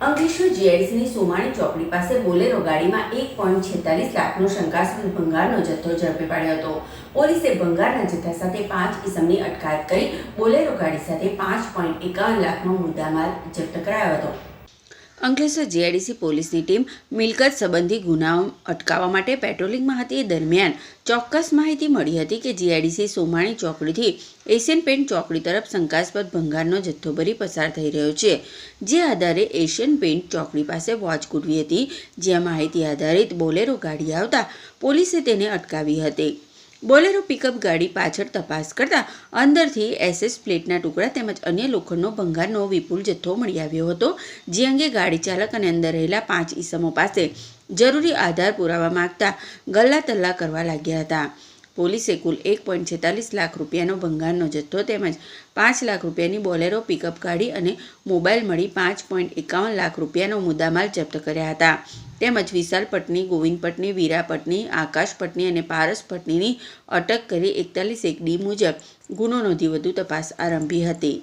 અંકલેશ્વર જીઆઈડીસીની સોમાણી ચોકડી પાસે બોલેરો ગાડીમાં એક પોઈન્ટ છેતાલીસ લાખનો શંકાસ્પદ ભંગારનો જથ્થો ઝડપી પાડ્યો હતો. પોલીસે ભંગારના જથ્થા સાથે પાંચ ઇસમની અટકાયત કરી બોલેરો ગાડી સાથે પાંચ પોઈન્ટ એકાવન લાખનો મુદ્દામાલ જપ્ત કરાયો હતો. અંકલેશ્વર જીઆઈડીસી પોલીસની ટીમ મિલકત સંબંધી ગુનાઓ અટકાવવા માટે પેટ્રોલિંગમાં હતી એ દરમિયાન ચોક્કસ માહિતી મળી હતી કે જીઆઈડીસી સોમાણી ચોકડીથી એશિયન પેન્ટ ચોકડી તરફ શંકાસ્પદ ભંગારનો જથ્થો ભરી પસાર થઈ રહ્યો છે, જે આધારે એશિયન પેન્ટ ચોકડી પાસે વોચ ગોઠવી હતી. જ્યાં માહિતી આધારિત બોલેરો ગાડી આવતા પોલીસે તેને અટકાવી હતી. બોલેરો પિકઅપ ગાડી પાછળ તપાસ કરતા અંદરથી એસએસ પ્લેટના ટુકડા તેમજ અન્ય લોખંડનો ભંગારનો વિપુલ જથ્થો મળી આવ્યો હતો, જે અંગે ગાડી ચાલક અને અંદર રહેલા પાંચ ઈસમો પાસે જરૂરી આધાર પુરાવા માંગતા ગલ્લા તલ્લા કરવા લાગ્યા હતા. પોલીસે કુલ એક પોઈન્ટ છેતાલીસ લાખ રૂપિયાનો ભંગારનો જથ્થો તેમજ પાંચ લાખ રૂપિયાની બોલેરો પિકઅપ ગાડી અને મોબાઈલ મળી પાંચ પોઈન્ટ એકાવન લાખ રૂપિયાનો મુદ્દામાલ જપ્ત કર્યા હતા. તેમજ વિશાલ પટની, ગોવિંદ પટની, વીરા પટની, આકાશ પટની અને પારસ પટનીની અટક કરી એકતાલીસ એક ડી મુજબ ગુનો નોંધી વધુ તપાસ આરંભી હતી.